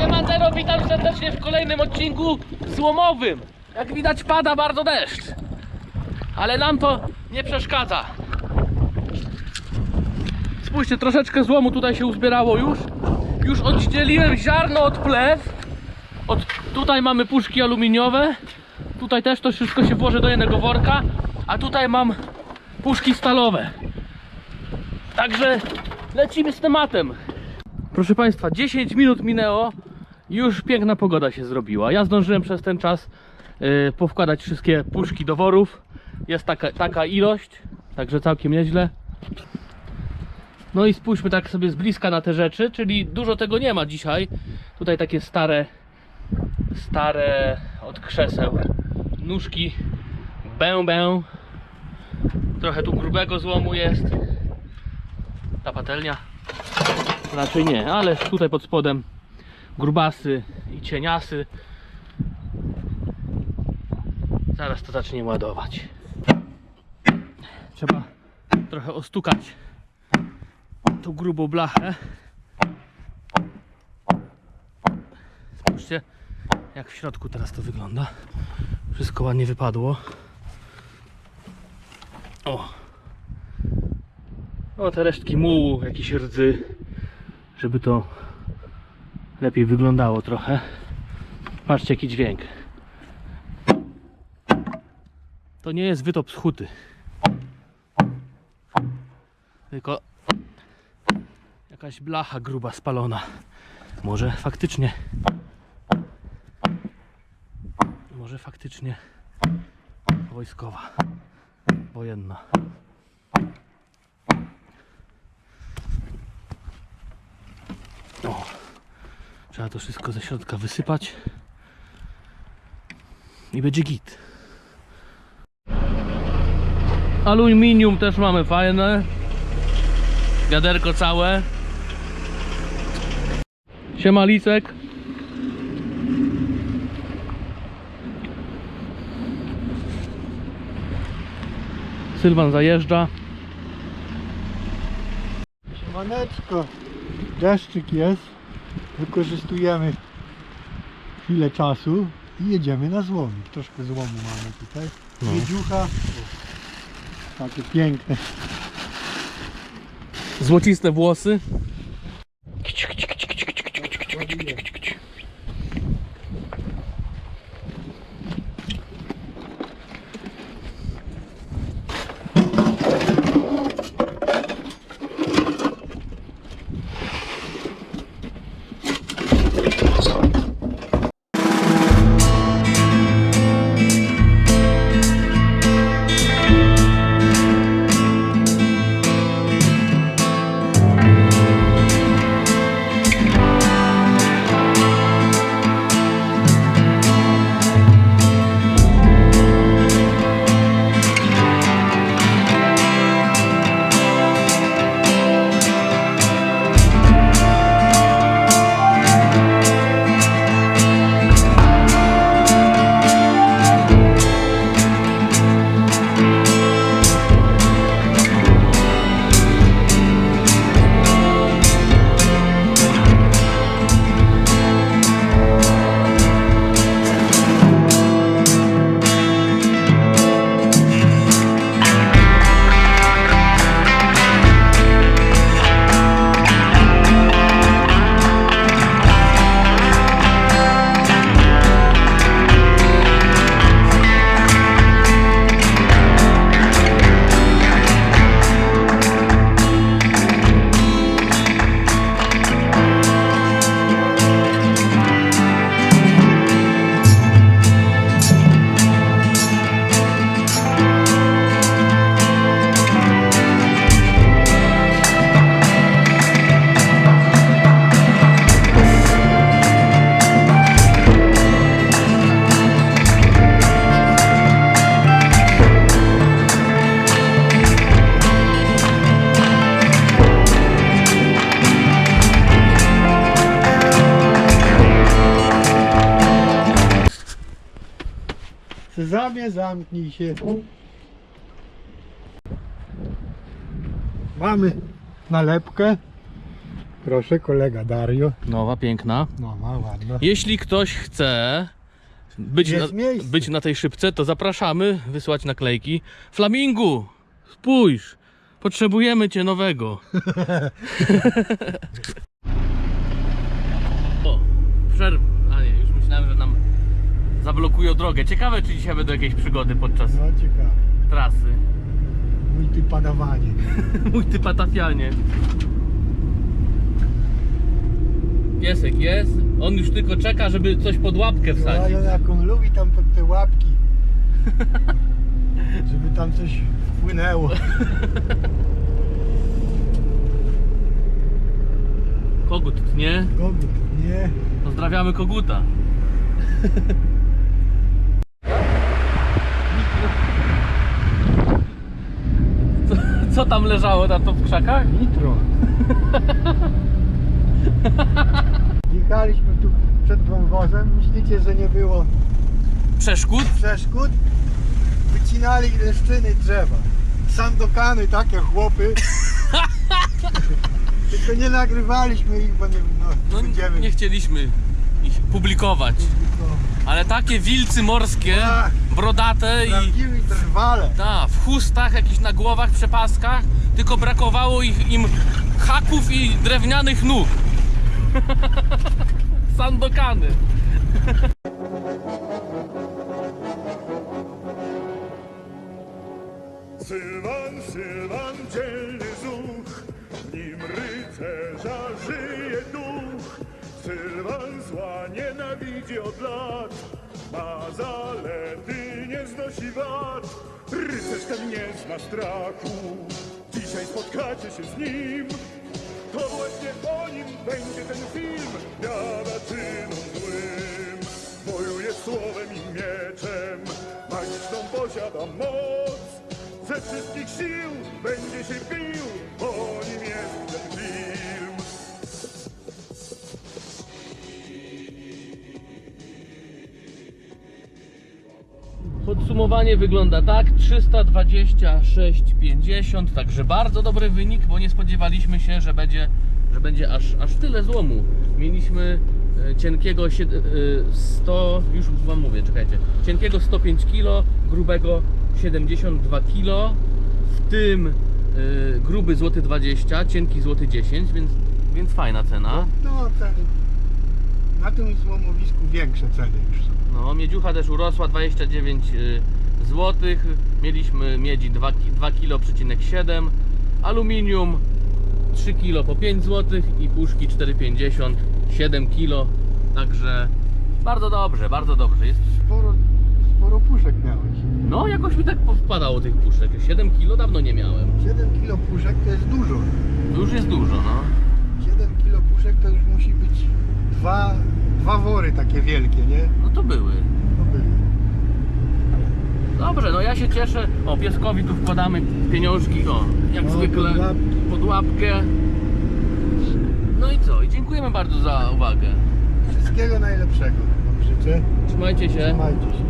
Siemandero, witam serdecznie w kolejnym odcinku złomowym. Jak widać pada bardzo deszcz. Ale nam to nie przeszkadza. Spójrzcie, troszeczkę złomu tutaj się uzbierało już. Już oddzieliłem ziarno od plew. Od, tutaj mamy puszki aluminiowe. Tutaj też to wszystko się włoży do jednego worka. A tutaj mam puszki stalowe. Także lecimy z tematem. Proszę Państwa, 10 minut minęło. Już piękna pogoda się zrobiła. Ja zdążyłem przez ten czas yy, powkładać wszystkie puszki do worów. Jest taka, taka ilość, także całkiem nieźle. No i spójrzmy tak sobie z bliska na te rzeczy, czyli dużo tego nie ma dzisiaj. Tutaj takie stare, stare od krzeseł nóżki, bębę. Trochę tu grubego złomu jest. Ta patelnia raczej nie, ale tutaj pod spodem grubasy i cieniasy. Zaraz to zacznie ładować. Trzeba trochę ostukać tą grubą blachę. Spójrzcie, jak w środku teraz to wygląda. Wszystko ładnie wypadło. O! O, te resztki mułu, jakieś rdzy, żeby to lepiej wyglądało trochę. Patrzcie, jaki dźwięk. To nie jest wytop z huty. Tylko jakaś blacha gruba spalona. Może faktycznie. Może faktycznie wojskowa. Wojenna. O, trzeba to wszystko ze środka wysypać i będzie git. Aluminium też mamy fajne. Wiaderko całe. Siema Licek. Sylwan zajeżdża. Siemaneczko, deszczyk jest, wykorzystujemy chwilę czasu i jedziemy na złomik. Troszkę złomu mamy tutaj. No. Miedziucha, takie piękne. Złociste włosy. Sezamie, zamknij się. Mamy nalepkę. Proszę, kolega Dario. Nowa, piękna. No, ma ładna. Jeśli ktoś chce być na, Jest miejsce. być na tej szybce, to zapraszamy wysłać naklejki. Flamingu, spójrz, potrzebujemy cię nowego. o, przerw... A nie, już myślałem, że nam zablokują drogę. Ciekawe, czy dzisiaj będą jakieś przygody podczas No ciekawe. trasy. Multipadawanie. Mój ty patafianie. Piesek jest. On już tylko czeka, żeby coś pod łapkę No, wsadzić. ale jak on lubi tam te łapki. Żeby tam coś wpłynęło. Kogut tnie. Kogut, nie. Pozdrawiamy koguta. Co, tam leżało na to w krzakach? Nitro. Jechaliśmy tu przed wąwozem. Myślicie, że nie było Przeszkód? przeszkód? Wycinali leszczyny drzewa. Sandokany takie chłopy. Tylko nie nagrywaliśmy ich, bo nie no, No będziemy. nie chcieliśmy ich publikować. Ale takie wilcy morskie, Tak. brodate i Prawdziwi drwale. ta, w chustach, jakichś na głowach, przepaskach, tylko brakowało ich, im haków i drewnianych nóg. Sandokany. Sylwan, Sylwan, dzielny nienawidzi od lat, ma zalety, nie znosi wad. Rycerz ten nie zna strachu, dzisiaj spotkacie się z nim. To właśnie o nim będzie ten film, biada czynom złym. Wojuje słowem i mieczem, magiczną posiada moc. Ze wszystkich sił będzie się bił, Podsumowanie wygląda tak, 326,50, także bardzo dobry wynik, bo nie spodziewaliśmy się, że będzie, że będzie aż, aż tyle złomu. Mieliśmy e, cienkiego sied- e, 100, już wam mówię, czekajcie, cienkiego 105 kg, grubego 72 kg, w tym e, gruby złoty 20, cienki złoty 10, więc, więc fajna cena. No ceny. Na tym złomowisku większe ceny już są. No, miedziucha też urosła 29 zł. Mieliśmy miedzi 2, ki- 2 kg, 7, aluminium 3 kg po 5 zł i puszki 4,50 7 kg. Także bardzo dobrze, bardzo dobrze. Jest, Sporo, sporo puszek miałeś. no, jakoś mi tak wpadało tych puszek. 7 kg dawno nie miałem. 7 kilo puszek to jest dużo. To już jest dużo, no. 7 kilo puszek to już musi być dwa, dwa wory takie wielkie, nie? No to były. To były. Dobrze, no ja się cieszę. O, pieskowi tu wkładamy pieniążki, o, jak O, zwykle pod łapki. pod łapkę. No i co? I dziękujemy bardzo za uwagę. Wszystkiego najlepszego. Wam życzę. Trzymajcie się. Trzymajcie się.